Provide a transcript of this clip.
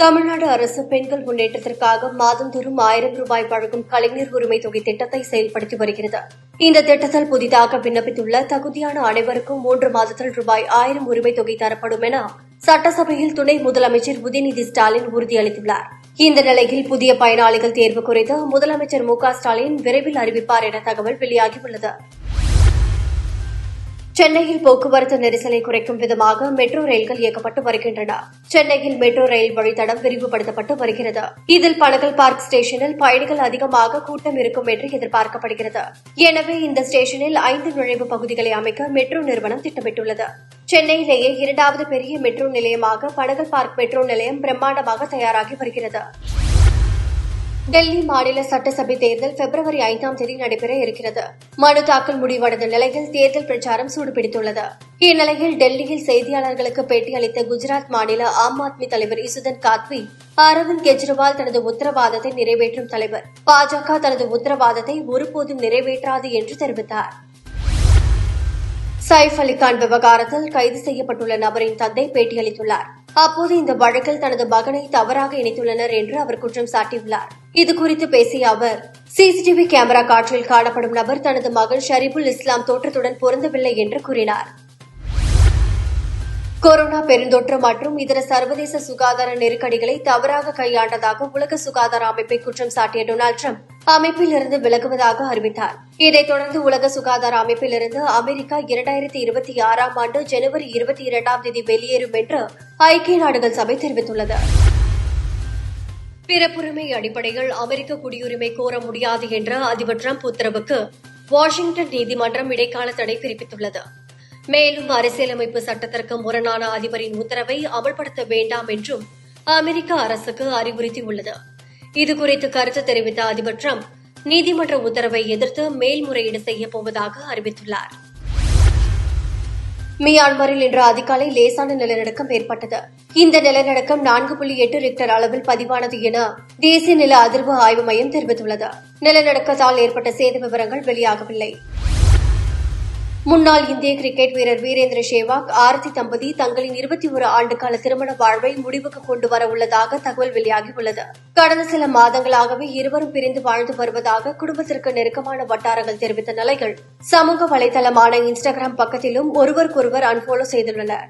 தமிழ்நாடு அரசு பெண்கள் முன்னேற்றத்திற்காக மாதந்தோறும் ஆயிரம் ரூபாய் வழங்கும் கலைஞர் உரிமை தொகை திட்டத்தை செயல்படுத்தி வருகிறது. இந்த திட்டத்தில் புதிதாக விண்ணப்பித்துள்ள தகுதியான அனைவருக்கும் மூன்று மாதத்தில் ரூபாய் ஆயிரம் உரிமை தொகை தரப்படும் என சட்டசபையில் துணை முதலமைச்சர் உதயநிதி ஸ்டாலின் உறுதியளித்துள்ளார். இந்த நிலையில் புதிய பயனாளிகள் தேர்வு குறித்து முதலமைச்சர் மு ஸ்டாலின் விரைவில் அறிவிப்பார் என தகவல் வெளியாகியுள்ளது. சென்னையில் போக்குவரத்து நெரிசலை குறைக்கும் விதமாக மெட்ரோ ரயில்கள் இயக்கப்பட்டு வருகின்றன. சென்னையில் மெட்ரோ ரயில் வழித்தடம் விரிவுபடுத்தப்பட்டு வருகிறது. இதில் பழகல் பார்க் ஸ்டேஷனில் பயணிகள் அதிகமாக கூட்டம் இருக்கும் என்று எதிர்பார்க்கப்படுகிறது. எனவே இந்த ஸ்டேஷனில் ஐந்து நுழைவு பகுதிகளை அமைக்க மெட்ரோ நிறுவனம் திட்டமிட்டுள்ளது. சென்னையிலேயே இரண்டாவது பெரிய மெட்ரோ நிலையமாக படகல் பார்க் மெட்ரோ நிலையம் பிரம்மாண்டமாக தயாராகி வருகிறது. டெல்லி மாநில சட்டசபை தேர்தல் பிப்ரவரி ஐந்தாம் தேதி நடைபெற இருக்கிறது. மனு தாக்கல் முடிவடைந்த நிலையில் தேர்தல் பிரச்சாரம் சூடுபிடித்துள்ளது. இந்நிலையில் டெல்லியில் செய்தியாளர்களுக்கு பேட்டியளித்த குஜராத் மாநில ஆம் ஆத்மி தலைவர் இசுதன் காத்வி அரவிந்த் கெஜ்ரிவால் தனது உத்தரவாதத்தை நிறைவேற்றும் தலைவர். பாஜக தனது உத்தரவாதத்தை ஒருபோதும் நிறைவேற்றாது என்று தெரிவித்தார். சைஃப் அலிகான் விவகாரத்தில் கைது செய்யப்பட்டுள்ள நபரின் தந்தை பேட்டியளித்துள்ளார். அப்போது இந்த வழக்கில் தனது மகனை தவறாக இணைத்துள்ளனர் என்று அவர் குற்றம் சாட்டியுள்ளார். இது குறித்து பேசிய அவர் சிசிடிவி கேமரா காட்சியில் காணப்படும் நபர் தனது மகன் ஷரீபுல் இஸ்லாம் தோற்றத்துடன் பொருந்தவில்லை என்று கூறினார். கொரோனா பெருந்தொற்று மற்றும் இதர சர்வதேச சுகாதார நெருக்கடிகளை தவறாக கையாண்டதாக உலக சுகாதார அமைப்பை குற்றம் சாட்டிய டொனால்டு ட்ரம்ப் அமைப்பில் இருந்து விலகுவதாக அறிவித்தார். இதைத் தொடர்ந்து உலக சுகாதார அமைப்பிலிருந்து அமெரிக்கா இரண்டாயிரத்தி இருபத்தி ஆறாம் ஆண்டு ஜனவரி இருபத்தி இரண்டாம் தேதி வெளியேறும் என்று ஐக்கிய நாடுகள் சபை தெரிவித்துள்ளது. பிறப்புரிமை அடிப்படையில் அமெரிக்க குடியுரிமை கோர முடியாது என்ற அதிபர் ட்ரம்ப் உத்தரவுக்கு வாஷிங்டன் நீதிமன்றம் இடைக்கால தடை பிறப்பித்துள்ளது. மேலும் அரசியலமைப்பு சட்டத்திற்கு முரணான அதிபரின் உத்தரவை அமல்படுத்த வேண்டாம் என்றும் அமெரிக்க அரசுக்கு அறிவுறுத்தியுள்ளது. இதுகுறித்து கருத்து தெரிவித்த அதிபர் ட்ரம்ப் நீதிமன்ற உத்தரவை எதிர்த்து மேல்முறையீடு செய்யப்போவதாக அறிவித்துள்ளார். மியான்மரில் இன்று அதிகாலை லேசான நிலநடுக்கம் ஏற்பட்டது. இந்த நிலநடுக்கம் நான்கு புள்ளி எட்டு ரிக்டர் அளவில் பதிவானது என தேசிய நில அதிர்வு ஆய்வு மையம் தெரிவித்துள்ளது. நிலநடுக்கத்தால் ஏற்பட்ட சேத விவரங்கள் வெளியாகவில்லை. முன்னாள் இந்திய கிரிக்கெட் வீரர் வீரேந்திர சேவாக் ஆரத்தி தம்பதி தங்களின் இருபத்தி ஒரு ஆண்டுகால திருமண வாழ்வை முடிவுக்கு கொண்டு வர உள்ளதாக தகவல் வெளியாகியுள்ளது கடந்த சில மாதங்களாகவே இருவரும் பிரிந்து வாழ்ந்து வருவதாக குடும்பத்திற்கு நெருக்கமான வட்டாரங்கள் தெரிவித்த நிலையில் சமூக வலைதளமான இன்ஸ்டாகிராம் பக்கத்திலும் ஒருவருக்கொருவர் அன்ஃபாலோ செய்துள்ளனர்.